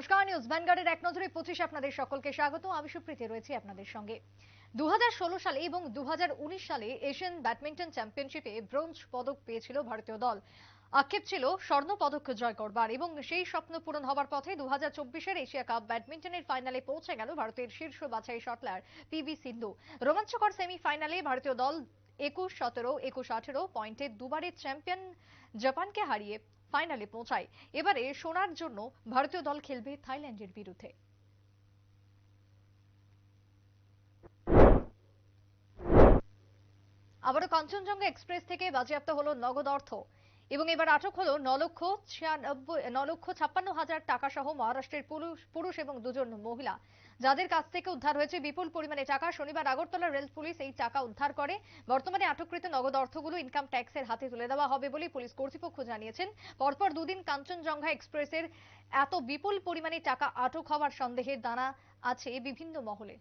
নমস্কার নিউজ ভ্যানগার্ডের এক নজরে পঁচিশ আপনাদের সকলকে স্বাগত। আমি সুপ্রীতি, রয়েছি আপনাদের সঙ্গে। দু সালে এবং দু সালে এশিয়ান ব্যাডমিন্টন চ্যাম্পিয়নশিপে ব্রোঞ্জ পদক পেয়েছিল ভারতীয় দল। আক্ষেপ ছিল স্বর্ণ পদক জয় করবার এবং সেই স্বপ্ন পূরণ হবার পথে দু হাজার এশিয়া কাপ ব্যাডমিন্টনের ফাইনালে পৌঁছে গেল ভারতের শীর্ষ বাছাই শটলার পিভি সিন্ধু। রোমাঞ্চকর সেমিফাইনালে ভারতীয় দল একুশ সতেরো, একুশ আঠেরো পয়েন্টে দুবারের চ্যাম্পিয়ন জাপানকে হারিয়ে ফাইনালে পৌঁছায়। এবারে সোনার জন্য ভারতীয় দল খেলবে থাইল্যান্ডের বিরুদ্ধে। আবারও কাঞ্চনজঙ্ঘা এক্সপ্রেস থেকে বাজেয়াপ্ত হলো নগদ অর্থ। এবং এবার আটক হলো ন লক্ষ ছিয়ানব্বই ন লক্ষ ছাপ্পান্ন হাজার টাকা সহ মহারাষ্ট্রের পুরুষ পুরুষ এবং দুজন মহিলা। যাদের কাছ থেকে উদ্ধার হয়েছে বিপুল পরিমাণে টাকা, শনিবার আগরতলা রেল পুলিশ এই টাকা উদ্ধার করে। বর্তমানে আটককৃত নগদ অর্থগুলো ইনকাম ট্যাক্সের হাতে তুলে দেওয়া হবে বলে পুলিশ কর্তৃপক্ষ জানিয়েছেন। পরপর দুদিন কাঞ্চনজঙ্ঘা এক্সপ্রেসের এত বিপুল পরিমাণে টাকা আটক হওয়ার সন্দেহের দানা আছে বিভিন্ন মহলে।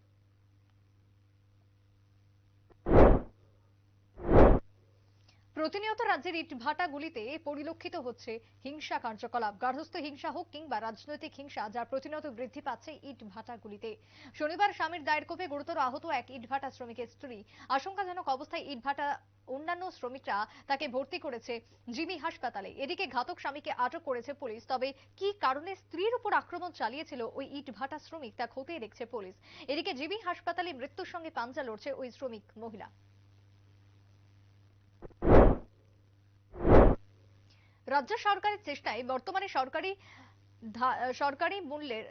প্রতিনিয়ত রাজ্যের ইটভাটাগুলিতে পরিলক্ষিত হচ্ছে হিংসা কার্যকলাপ, গার্হস্থ্য হিংসা হোক কিংবা রাজনৈতিক হিংসা, যার প্রতিনিয়ত বৃদ্ধি পাচ্ছে ইটভাটাগুলিতে শনিবার স্বামীর দায়ের কোপে গুরুতর আহত এক ইটভাটা শ্রমিকের স্ত্রী আশঙ্কাজনক অবস্থায় ইটভাটা অন্যান্য শ্রমিকরা তাকে ভর্তি করেছে জিমি হাসপাতালে। এদিকে ঘাতক স্বামীকে আটক করেছে পুলিশ, তবে কি কারণে স্ত্রীর উপর আক্রমণ চালিয়েছিল ওই ইটভাটা শ্রমিক তা খতিয়ে দেখছে পুলিশ। এদিকে জিমি হাসপাতালে মৃত্যুর সঙ্গে পাঞ্জা লড়ছে ওই শ্রমিক মহিলা। রাজ্য সরকারের চেষ্টায় বর্তমানে সরকারি সরকারি মূল্যের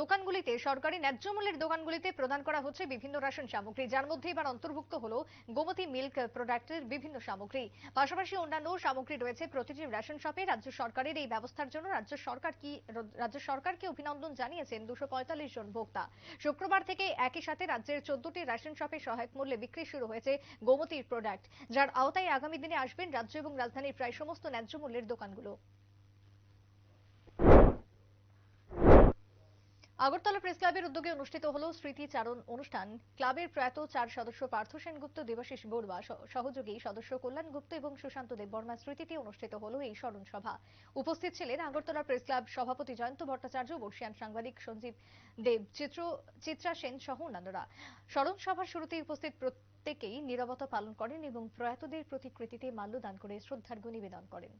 দোকানগুলিতে, সরকারি ন্যায্য মূল্যের দোকানগুলিতে প্রদান করা হচ্ছে বিভিন্ন রেশন সামগ্রী, যার মধ্যে এবার অন্তর্ভুক্ত হলো গোমতী মিল্ক প্রোডাক্টের বিভিন্ন সামগ্রী। পাশাপাশি অন্যান্য সামগ্রী রয়েছে প্রতিটি রেশন শপে। রাজ্য সরকারের এই ব্যবস্থার জন্য রাজ্য সরকার কি, রাজ্য সরকারকে অভিনন্দন জানিয়েছেন দুশো পঁয়তাল্লিশ জন ভোক্তা। শুক্রবার থেকে একই সাথে রাজ্যের চোদ্দটি রেশন শপে সহায়ক মূল্যে বিক্রি শুরু হয়েছে গোমতীর প্রোডাক্ট, যার আওতায় আগামী দিনে আসবেন রাজ্য এবং রাজধানীর প্রায় সমস্ত ন্যায্য মূল্যের দোকানগুলো। আগরতলা প্রেস ক্লাবের উদ্যোগে অনুষ্ঠিত হলো স্মৃতিচারণ অনুষ্ঠান। ক্লাবের প্রয়াত চার সদস্য পার্থ সেনগুপ্ত, দেবাশিস বড়ুয়া সহযোগী সদস্য কল্যাণ গুপ্ত এবং সুশান্ত দেববর্মার স্মৃতিতে অনুষ্ঠিত হলো এই স্মরণ সভা উপস্থিত ছিলেন আগরতলা প্রেস ক্লাব সভাপতি জয়ন্ত ভট্টাচার্য, বর্ষিয়ান সাংবাদিক সঞ্জীব দেব, চিত্র, চিত্রা সেন সহ অন্যান্যরা। স্মরণ সভার শুরুতে উপস্থিত প্রত্যেকেই নিরবতা পালন করেন এবং প্রয়াতদের প্রতিকৃতিতে মাল্যদান করে শ্রদ্ধার্ঘ্য নিবেদন করেন।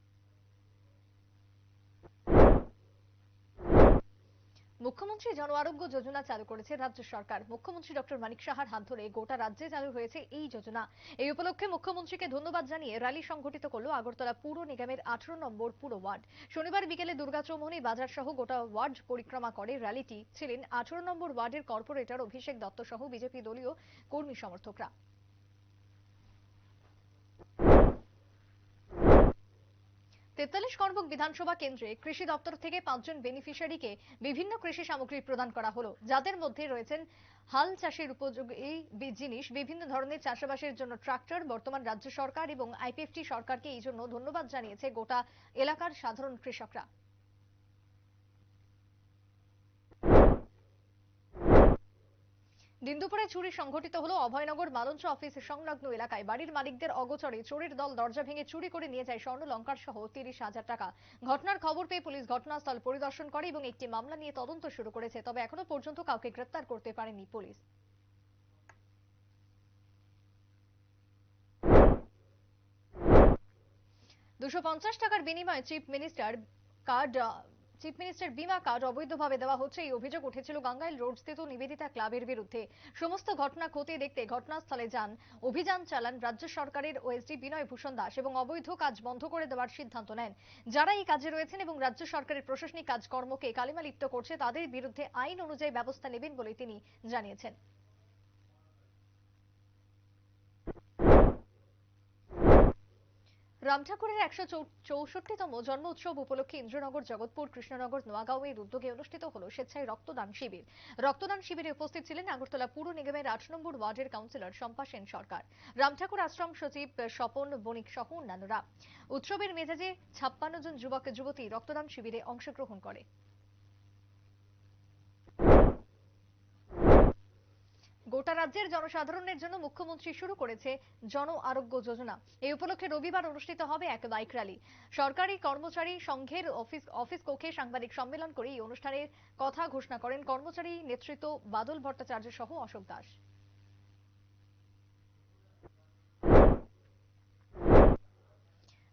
মুখ্যমন্ত্রী জন আরোগ্য যোজনা চালু করেছে রাজ্য সরকার। মুখ্যমন্ত্রী ডক্টর মানিক সাহার হাত ধরে গোটা রাজ্যে চালু হয়েছে এই যোজনা। এই উপলক্ষে মুখ্যমন্ত্রীকে ধন্যবাদ জানিয়ে র্যালি সংগঠিত করল আগরতলা পুর নিগমের আঠারো নম্বর পুরো ওয়ার্ড। শনিবার বিকেলে দুর্গাচৌমুহনী বাজার সহ গোটা ওয়ার্ড পরিক্রমা করে র্যালিটি ছিলেন আঠারো নম্বর ওয়ার্ডের কর্পোরেটর অভিষেক দত্ত সহ বিজেপি দলীয় কর্মী সমর্থকরা। তেতাল্লিশ কর্মক বিধানসভা কেন্দ্রে কৃষি দপ্তর থেকে পাঁচজন বেনিফিশিয়ারিকে বিভিন্ন কৃষি সামগ্রী প্রদান করা হলো। যাদের মধ্যে রয়েছেন হাল চাষের উপযোগী জিনিস, বিভিন্ন ধরনের চাষাবাসের জন্য ট্রাক্টর, বর্তমান রাজ্য সরকার এবং আইপিএফটি সরকারকে এই জন্য ধন্যবাদ জানিয়েছে গোটা এলাকার সাধারণ কৃষকরা। দিন দুপুরে চুরি সংঘটিত হলো অভয়নগর মালঞ্চ অফিস সংলগ্ন এলাকায়। বাড়ির মালিকদের অগোচরে চোরের দল দরজা ভেঙে চুরি করে নিয়ে যায় স্বর্ণ লঙ্কার সহ তিরিশ হাজার টাকা। ঘটনার খবর পেয়ে পুলিশ ঘটনাস্থল পরিদর্শন করে এবং একটি মামলা নিয়ে তদন্ত শুরু করেছে, তবে এখনও পর্যন্ত কাউকে গ্রেপ্তার করতে পারেনি পুলিশ। দুশো টাকার বিনিময়ে chief minister card chief minister বিমা কার্ড অবৈধভাবে দেওয়া হচ্ছে। এই অভিযোগ উঠেছিল গঙ্গাইল রোড স্থিত নিবেদিতা ক্লাবের বিরুদ্ধে। সমস্ত ঘটনা খতিয়ে দেখতে ঘটনাস্থলে যান। অভিযান চালান রাজ্য সরকারের ওএসডি বিনয় ভূষণ দাস এবং অবৈধ কাজ বন্ধ করে দেওয়ার সিদ্ধান্ত নেন। যারা এই কাজে রয়েছেন এবং রাজ্য সরকারের প্রশাসনিক কাজকর্মকে কালিমালিপ্ত করছে, তাদের বিরুদ্ধে আইন অনুযায়ী ব্যবস্থা নেবেন বলে তিনি জানিয়েছেন। রাম ঠাকুরের একশো চৌষট্টিতম জন্ম উৎসব উপলক্ষে ইন্দ্রনগর, জগৎপুর, কৃষ্ণনগর, নোয়াগাঁও এর উদ্যোগে অনুষ্ঠিত হল স্বেচ্ছায় রক্তদান শিবির। রক্তদান শিবিরে উপস্থিত ছিলেন আগরতলা পুর নিগমের আট নম্বর ওয়ার্ডের কাউন্সিলর শম্পা সেন সরকার। রাম ঠাকুর আশ্রম সচিব স্বপন বণিক সহ অন্যান্যরা। উৎসবের মেজাজে ছাপ্পান্ন জন যুবক, যুবতী রক্তদান শিবিরে অংশগ্রহণ করে গোটা রাজ্যের জনসাধারণের জন্য মুখ্যমন্ত্রী শুরু করেছে জন আরোগ্য যোজনা। এই উপলক্ষে রবিবার অনুষ্ঠিত হবে এক বাইক র্যালি। সরকারি কর্মচারী সংঘের অফিস অফিস কক্ষে সাংবাদিক সম্মেলন করে এই অনুষ্ঠানের কথা ঘোষণা করেন কর্মচারী নেতৃত্ব বাদল ভট্টাচার্য সহ অশোক দাস।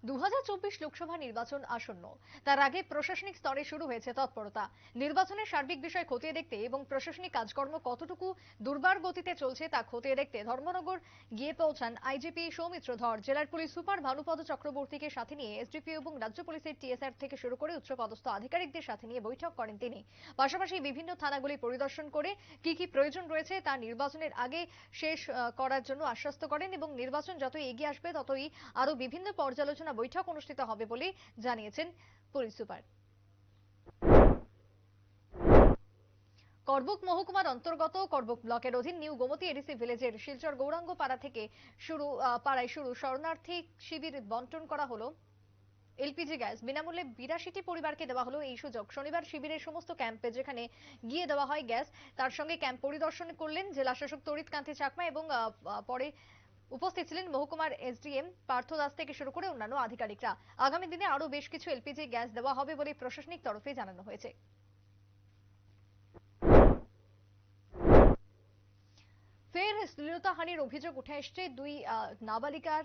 দু হাজার চব্বিশ লোকসভা নির্বাচন আসন্ন। তার আগে প্রশাসনিক স্তরে শুরু হয়েছে তৎপরতা। নির্বাচনের সার্বিক বিষয় খতিয়ে দেখতে এবং প্রশাসনিক কাজকর্ম কতটুকু দুর্বার গতিতে চলছে তা খতিয়ে দেখতে ধর্মনগর গিয়ে পৌঁছান আইজিপি সৌমিত্র ধর জেলার পুলিশ সুপার ভানুপদ চক্রবর্তীকে সাথে নিয়ে এসডিপিও এবং রাজ্য পুলিশের টিএসআর থেকে শুরু করে উচ্চপদস্থ আধিকারিকদের সাথে নিয়ে বৈঠক করেন তিনি। পাশাপাশি বিভিন্ন থানাগুলি পরিদর্শন করে কি কি প্রয়োজন রয়েছে তা নির্বাচনের আগে শেষ করার জন্য আশ্বস্ত করেন এবং নির্বাচন যত এগিয়ে আসবে ততই আরও বিভিন্ন পর্যালোচনা বৈঠক অনুষ্ঠিত হবে বলে জানিয়েছেন পুলিশ সুপার। করবুক মহকুমার অন্তর্গত করবুক ব্লকের অধীন নিউ গোমতী এডিসি ভিলেজের শিলচর গৌরাঙ্গ পাড়া থেকে শুরু পাড়ায় শুরু শরণার্থী শিবির বন্টন করা হলো। এলপিজি গ্যাস বিনামূল্যে বিরাশিটি পরিবারকে দেওয়া হলো এই সুযোগ। শনিবার শিবিরের সমস্ত ক্যাম্পে যেখানে গিয়ে দেওয়া হয় গ্যাস, তার সঙ্গে ক্যাম্প পরিদর্শন করলেন জেলা শাসক চাকমা এবং পরে উপস্থিত ছিলেন মহকুমার এসডিএম পার্থ দাস থেকে শুরু করে অন্যান্য আধিকারিকরা। আগামী দিনে আরও বেশ কিছু এলপিজি গ্যাস দেওয়া হবে বলে প্রশাসনিক তরফে জানানো হয়েছে। ফের শ্লীলতাহানির অভিযোগ উঠে এসছে। দুই নাবালিকার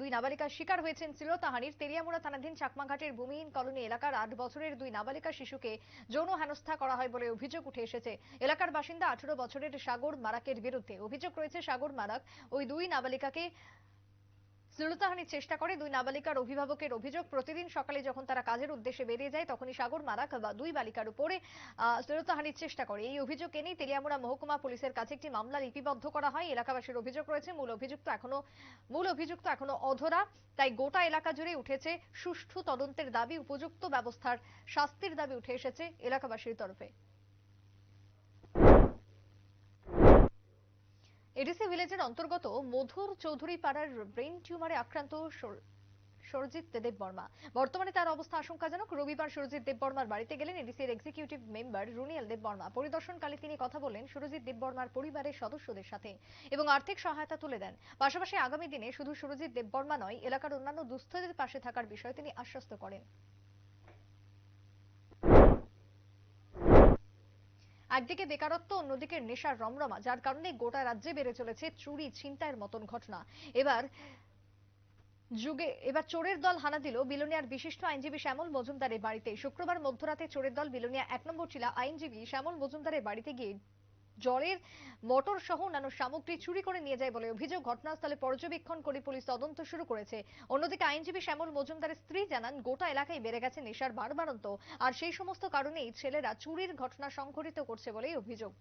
দুই নাবালিকার শিকার হয়েছেন শ্লীলতাহানির তেলিয়ামুড়া থানাধীন চাকমাঘাটের ভূমিহীন কলোনি এলাকার আট বছরের দুই নাবালিকা শিশুকে যৌন হেনস্থা করা হয় বলে অভিযোগ উঠে এসেছে। এলাকার বাসিন্দা আঠারো বছরের সাগর মারাকের বিরুদ্ধে। অভিযোগ রয়েছে, সাগর মারাক ওই দুই নাবালিকাকে শ্লীলতাহানির চেষ্টা করে দুই নাবালিকার অভিভাবকের অভিযোগ। প্রতিদিন সকালে যখন তারা কাজের উদ্দেশ্যে বেরিয়ে যায়, তখনই সাগর মারাক দুই বালিকার উপরে শ্লীলতাহানির চেষ্টা করে। এই অভিযোগ এনেই তেলিয়ামুড়া মহকুমা পুলিশের কাছে একটি মামলা লিপিবদ্ধ করা হয়। এলাকাবাসীর অভিযোগ রয়েছে, মূল অভিযুক্ত এখনও, মূল অভিযুক্ত এখনও অধরা। তাই গোটা এলাকা জুড়ে উঠেছে সুষ্ঠু তদন্তের দাবি। উপযুক্ত ব্যবস্থার শাস্তির দাবি উঠে এসেছে এলাকাবাসীর তরফে। এডিসি ভিলেজের অন্তর্গত মধুর চৌধুরী পাড়ার ব্রেন টিউমারে আক্রান্ত সর- সরজিৎ দেব বর্মা। বর্তমানে তার অবস্থা আশঙ্কাজনক। রবিবার সুরজিৎ দেব বর্মার বাড়িতে গেলেন এডিসির এক্সিকিউটিভ মেম্বার রুনিয়াল দেব বর্মা। পরিদর্শনকালে তিনি কথা বলেন সুরজিৎ দেব বর্মার পরিবারের সদস্যদের সাথে এবং আর্থিক সহায়তা তুলে দেন। পাশাপাশি আগামী দিনে শুধু সুরজিৎ দেব বর্মা নয়, এলাকার অন্যান্য দুস্থদের পাশে থাকার বিষয়ে তিনি আশ্বস্ত করেন। একদিকে বেকারত্ব, অন্যদিকে নেশার রমরমা, যার কারণে গোটা রাজ্যে বেড়ে চলেছে চুরি ছিনতাইয়ের মতন ঘটনা। এবার যুগে, এবার চোরের দল হানা দিল বিলোনিয়ার বিশিষ্ট আইনজীবী শ্যামল মজুমদারের বাড়িতে। শুক্রবার মধ্যরাতে চোরের দল বিলোনিয়া এক নম্বর টিলা আইনজীবী শ্যামল মজুমদারের বাড়িতে গিয়ে জলের মোটর সহ অন্যান্য সামগ্রী চুরি করে নিয়ে যায় বলে অভিযোগ। ঘটনাস্থলে পর্যবেক্ষণ করে পুলিশ তদন্ত শুরু করেছে। অন্যদিকে আইনজীবী শ্যামল মজুমদারের স্ত্রী জানান, গোটা এলাকায় বেড়ে গেছে নেশার বাড়বাড়ন্ত আর সেই সমস্ত কারণেই ছেলেরা চুরির ঘটনা সংঘটিত করছে বলেই অভিযোগ।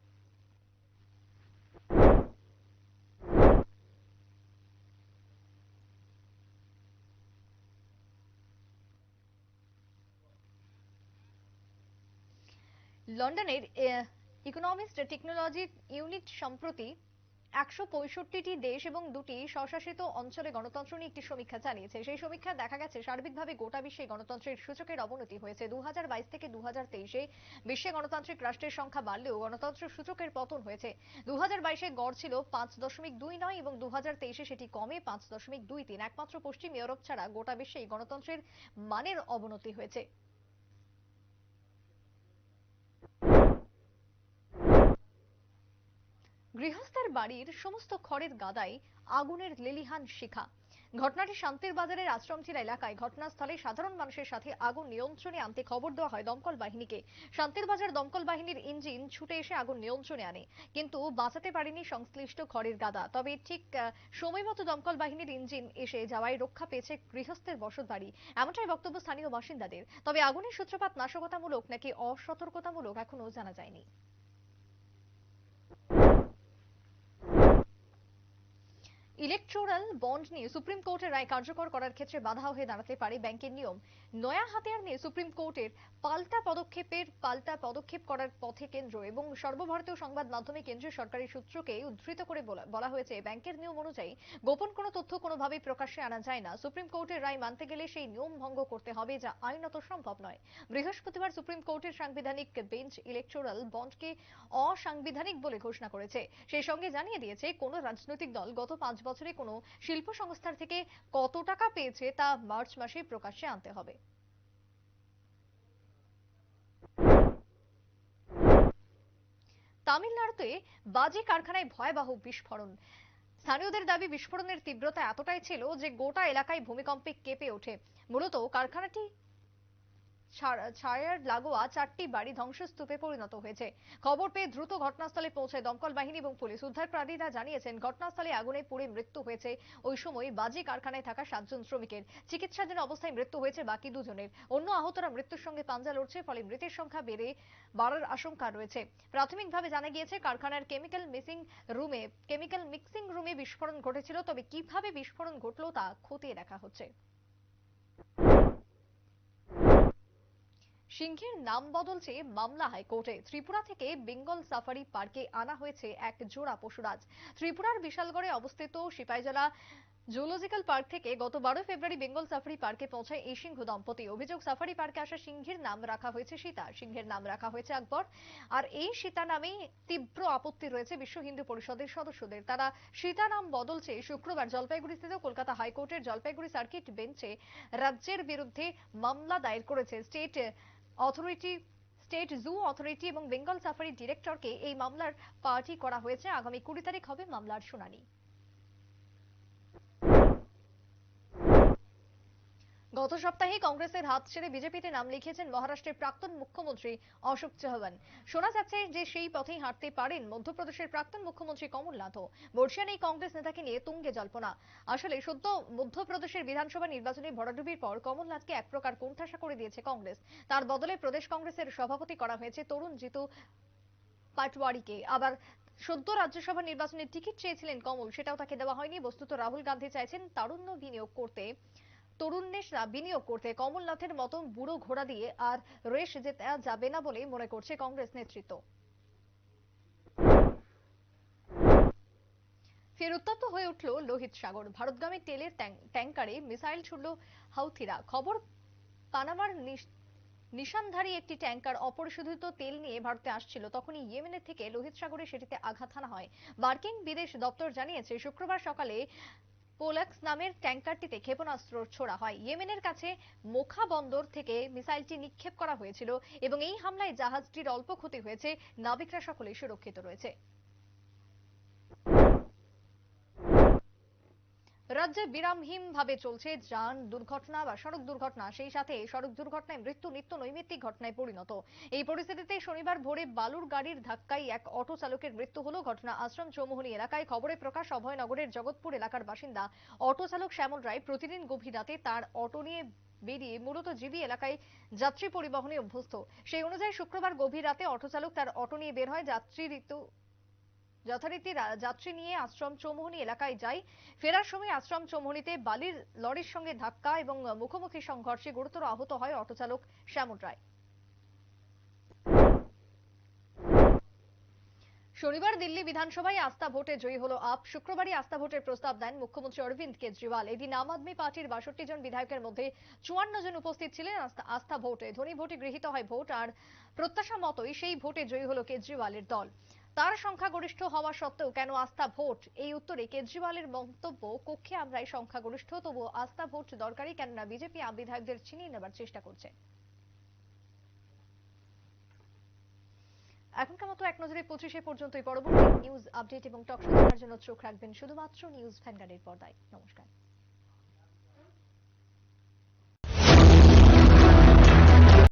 লন্ডনের ইকোনমিস্ট টেকনোলজি ইউনিট সম্প্রতি একশো পঁয়ষট্টিটি দেশ এবং দুটি স্বশাসিত অঞ্চলে গণতন্ত্র নিয়ে একটি সমীক্ষা চালিয়েছে। সেই সমীক্ষায় দেখা গেছে, সার্বিকভাবে গোটা বিশ্বে গণতন্ত্রের সূচকের অবনতি হয়েছে। দুহাজার বাইশ থেকে দু তেইশে বিশ্বে গণতান্ত্রিক রাষ্ট্রের সংখ্যা বাড়লেও গণতন্ত্র সূচকের পতন হয়েছে। দু হাজার গড় ছিল পাঁচ দশমিক দুই নয় এবং দু হাজার সেটি কমে পাঁচ দশমিক দুই তিন। একমাত্র পশ্চিম ইউরোপ ছাড়া গোটা বিশ্বেই গণতন্ত্রের মানের অবনতি হয়েছে। গৃহস্থের বাড়ির সমস্ত খড়ের গাদায় আগুনের লেলিহান শিখা। ঘটনাটি শান্তির বাজারের আশ্রমচিরা এলাকায় ঘটনাস্থলে সাধারণ মানুষের সাথে আগুন নিয়ন্ত্রণে আনতে খবর দেওয়া হয় দমকল বাহিনীকে। শান্তির বাজার দমকল বাহিনীর ইঞ্জিন ছুটে এসে আগুন নিয়ন্ত্রণে আনে, কিন্তু বাঁচাতে পারেনি সংশ্লিষ্ট খড়ের গাদা। তবে ঠিক সময় মতো দমকল বাহিনীর ইঞ্জিন এসে যাওয়ায় রক্ষা পেয়েছে গৃহস্থের বসত বাড়ি এমনটাই বক্তব্য স্থানীয় বাসিন্দাদের। তবে আগুনের সূত্রপাত নাশকতামূলক নাকি অসতর্কতামূলক এখনও জানা যায়নি। ইলেকট্রাল বন্ড নিয়ে সুপ্রিম কোর্টের রায় কার্যকর করার ক্ষেত্রে বাধা হয়ে দাঁড়াতে পারে ব্যাংকের নিয়ম। নয়া হাতিয়ার নিয়ে সুপ্রিম কোর্টের পাল্টা পদক্ষেপের পাল্টা পদক্ষেপ করার পথে কেন্দ্র এবং সর্বভারতীয় সংবাদ মাধ্যমে কেন্দ্রীয় সরকারি সূত্রকে উদ্ধৃত করে বলা- হয়েছে, ব্যাংকের নিয়ম অনুযায়ী গোপন কোনো তথ্য কোনোভাবেই প্রকাশ্যে আনা যায় না। সুপ্রিম কোর্টের রায় মানতে গেলে সেই নিয়ম ভঙ্গ করতে হবে, যা আইনত সম্ভব নয়। বৃহস্পতিবার সুপ্রিম কোর্টের সাংবিধানিক বেঞ্চ ইলেকট্রাল বন্ডকে অসাংবিধানিক বলে ঘোষণা করেছে। সেই সঙ্গে জানিয়ে দিয়েছে, কোন রাজনৈতিক দল গত পাঁচ বছরে কোনো শিল্প সংস্থার থেকে কত টাকা পেয়েছে তা মার্চ মাসে প্রকাশ্যে আনতে হবে। তামিলনাড়ুতে বাজি কারখানায় ভয়াবহ বিস্ফোরণ। স্থানীয়দের দাবি, বিস্ফোরণের তীব্রতা এতটাই ছিল যে গোটা এলাকায় ভূমিকম্পে কেঁপে ওঠে। মূলত কারখানাটি ছায়ার লাগোয়া চারটি বাড়ি ধ্বংসস্তূপে পরিণত হয়েছে। খবর পেয়ে দ্রুত ঘটনাস্থলে পৌঁছায় দমকল বাহিনী এবং পুলিশ। উদ্ধারকারীরা জানিয়েছেন, ঘটনাস্থলে আগুনে পুড়ে মৃত্যু হয়েছে। ওই সময় বাজি কারখানায় থাকা সাতজন শ্রমিকের চিকিৎসাধীন অবস্থায় মৃত্যু হয়েছে বাকি দুজনের। অন্য আহতরা মৃত্যুর সঙ্গে পাঞ্জা লড়ছে, ফলে মৃতের সংখ্যা বেড়ে বাড়ার আশঙ্কা রয়েছে। প্রাথমিকভাবে জানা গিয়েছে, কারখানার কেমিক্যাল মিসিং রুমে, কেমিক্যাল মিক্সিং রুমে বিস্ফোরণ ঘটেছিল। তবে কীভাবে বিস্ফোরণ ঘটলো তা খতিয়ে দেখা হচ্ছে। সিংহের নাম বদল চেয়ে মামলা হাইকোর্টে। ত্রিপুরা থেকে বেঙ্গল সাফারি পার্কে আনা হয়েছে এক জোড়া পশুরাজ। ত্রিপুরার বিশালগড়ে অবস্থিত সিপাইজলা জুলজিক্যাল পার্ক থেকে গত বারো ফেব্রুয়ারি বেঙ্গল সাফারি পার্কে পৌঁছায় এই সিংহ দম্পতি। অভিযোগ, সাফারি পার্কে আসা সিংহের নাম রাখা হয়েছে সীতা। সিংহের নাম রাখা হয়েছে আকবর। আর এই সীতা নামেই তীব্র আপত্তি রয়েছে বিশ্ব হিন্দু পরিষদের সদস্যদের। তারা সীতা নাম বদল চেয়ে শুক্রবার জলপাইগুড়িস্থিত কলকাতা হাইকোর্টের জলপাইগুড়ি সার্কিট বেঞ্চে রাজ্যের বিরুদ্ধে মামলা দায়ের করেছে state authority state zoo authority এবং বেঙ্গল সাফারি ডিরেক্টরকে এই মামলার পার্টি করা হয়েছে। আগামী কুড়ি তারিখ হবে মামলার শুনানি। গত সপ্তাহে কংগ্রেসের হাত ছেড়ে বিজেপিতে নাম লিখিয়েছেন মহারাষ্ট্রের প্রাক্তন মুখ্যমন্ত্রী অশোক চহবান শোনা যাচ্ছে যে সেই পথেই হাঁটতে পারেন মধ্যপ্রদেশের প্রাক্তন মুখ্যমন্ত্রী কমলনাথও বর্ষিয়ান এই কংগ্রেস নেতাকে নিয়ে তুঙ্গে জল্পনা। আসলে সদ্য মধ্যপ্রদেশের বিধানসভা নির্বাচনে ভরাডুবির পর কমলনাথকে এক প্রকার কোণঠাসা করে দিয়েছে কংগ্রেস। তার বদলে প্রদেশ কংগ্রেসের সভাপতি করা হয়েছে তরুণ জিতু পাটওয়ারিকে। আবার সদ্য রাজ্যসভা নির্বাচনের টিকিট চেয়েছিলেন কমল, সেটাও তাকে দেওয়া হয়নি। বস্তুত রাহুল গান্ধী চাইছেন তারুণ্য বিনিয়োগ করতে। তরুণেশরা বিনিয়োগ করতে কমলনাথের মতন বুড়ো ঘোড়া দিয়ে আর রেশ যেতে যাবে না বলে মনে করছে কংগ্রেস নেতৃত্ব। ফের উত্তপ্ত হয়ে উঠল লোহিত সাগর। ভারতগামী তেলের ট্যাং- ট্যাঙ্কারে মিসাইল ছুড়ল হাউথিরা। খবর পানামার নিশানধারী একটি ট্যাঙ্কার অপরিশোধিত তেল নিয়ে ভারতে আসছিল। তখনই ইয়েমেনের থেকে লোহিত সাগরে সেটিতে আঘাত হানা হয়। মার্কিন বিদেশ দপ্তর জানিয়েছে, শুক্রবার সকালে পোলাক্স নামের ট্যাঙ্কারটিতে ক্ষেপণাস্ত্র ছোড়া হয়। ইয়েমেনের কাছে মোখা বন্দর থেকে মিসাইলটি নিক্ষেপ করা হয়েছিল এবং এই হামলায় জাহাজটির অল্প ক্ষতি হয়েছে। নাবিকরা সকলেই সুরক্ষিত রয়েছে। রাজ্যে বিরামহীন ভাবে চলছে যান দুর্ঘটনা বা সড়ক দুর্ঘটনা। সেই সাথে সড়ক দুর্ঘটনায় মৃত্যু, নিত্য নৈমিত্তিক ঘটনায় পরিণত। এই পরিস্থিতিতে শনিবার ভোরে বালুর গাড়ির ধাক্কায় এক অটো চালকের মৃত্যু হলো। ঘটনা আশ্রম চৌমুহনী এলাকায়। খবরে প্রকাশ, অভয়নগরের জগৎপুর এলাকার বাসিন্দা অটো চালক শ্যামল রায় প্রতিদিন গভীর রাতে তার অটো নিয়ে বেরিয়ে মূলত জিবি এলাকায় যাত্রী পরিবহনে অভ্যস্ত। সেই অনুযায়ী শুক্রবার গভীর রাতে অটো চালক তার অটো নিয়ে বের হয়। যাত্রী ঋতু যথারীতি যাত্রী নিয়ে আশ্রম চৌমুহনী এলাকায় যায় ফেরার সময় আশ্রম চৌমুহনীতে বালির লরির সঙ্গে ধাক্কা এবং মুখোমুখি সংঘর্ষে গুরুতর আহত হয় অটোচালক শ্যামল রায়। শনিবার দিল্লি বিধানসভায় আস্থা ভোটে জয়ী হলো আপ। শুক্রবারই আস্থা ভোটের প্রস্তাব দেন মুখ্যমন্ত্রী অরবিন্দ কেজরিওয়াল। এদিন আম আদমি পার্টির বাষট্টি জন বিধায়কের মধ্যে চুয়ান্ন জন উপস্থিত ছিলেন আস্থা ভোটে। ধনী ভোটে গৃহীত হয় ভোট আর প্রত্যাশা মতোই সেই ভোটে জয়ী হলো কেজরিওয়ালের দল। তার সংখ্যাগরিষ্ঠ হওয়া সত্ত্বেও কেন আস্থা ভোট? এই উত্তরে কেজরিওয়ালের মন্তব্য, কক্ষে আমরাই সংখ্যাগরিষ্ঠ তবু আস্থা ভোট দরকারি কেননা বিজেপি বিধায়কদের ছিনিয়ে নেবার চেষ্টা করছে। এখনকার মতো এক নজরে পঁচিশে পর্যন্তই পরবর্তী নিউজ আপডেট এবং টক শো জন্য চোখ রাখবেন শুধুমাত্র নিউজ ভ্যানগার্ডের পর্দায়। নমস্কার।